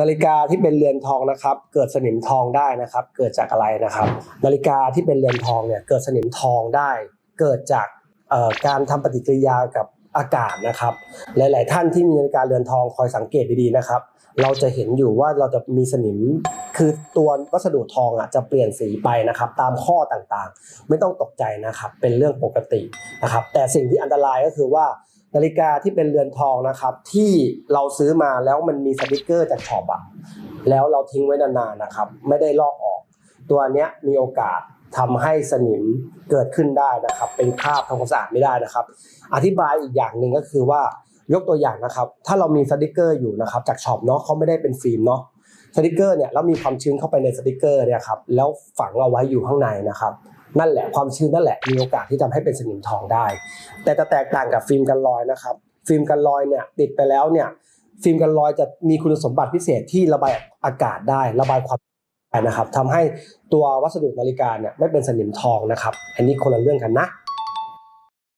นาฬิกาที่เป็นเรือนทองนะครับ เกิดสนิมทองได้นะครับ เกิดจากอะไรนะครับ นาฬิกาที่เป็นเรือนทองเนี่ยเกิดสนิมทองได้ เกิดจากการทำปฏิกิริยากับอากาศนะครับ หลาย ๆ ท่านที่มีนาฬิกาเรือนทองคอยสังเกตดี ๆ นะครับ เราจะเห็นอยู่ว่าเราจะมีสนิม คือตัววัสดุทองอะจะเปลี่ยนสีไปนะครับ ตามข้อต่าง ๆ ไม่ต้องตกใจนะครับ เป็นเรื่องปกตินะครับ แต่สิ่งที่อันตรายก็คือว่า นาฬิกาที่เป็นเรือนทองนะครับ ที่เราซื้อมาแล้วมันมีสติกเกอร์จากช็อปอะแล้วเราทิ้งไว้นานๆนะครับ ไม่ได้ลอกออก ตัวเนี้ยมีโอกาสทำให้สนิมเกิดขึ้นได้นะครับ เป็นคราบทำความสะอาดไม่ได้นะครับ อธิบายอีกอย่างหนึ่งก็คือว่ายกตัวอย่างนะครับ ถ้าเรามีสติกเกอร์อยู่นะครับจากช็อปเนาะเขาไม่ได้เป็นฟิล์มเนาะสติกเกอร์เนี่ยแล้วมีความชื้นเข้าไปในสติกเกอร์เนี่ยครับแล้วฝังเอาไว้อยู่ข้างในนะครับ นั่นแหละความชื้นนั่นแหละมีโอกาสที่ทำให้เป็นสนิมทองได้ แต่จะแตกต่างกับฟิล์มกันรอยนะครับ ฟิล์มกันรอยเนี่ยติดไปแล้วเนี่ยฟิล์มกันรอยจะมีคุณสมบัติพิเศษที่ระบายอากาศได้ ระบายความนะครับทำให้ตัววัสดุนาฬิกาเนี่ยไม่เป็นสนิมทองนะครับ อันนี้คนละเรื่องกันนะ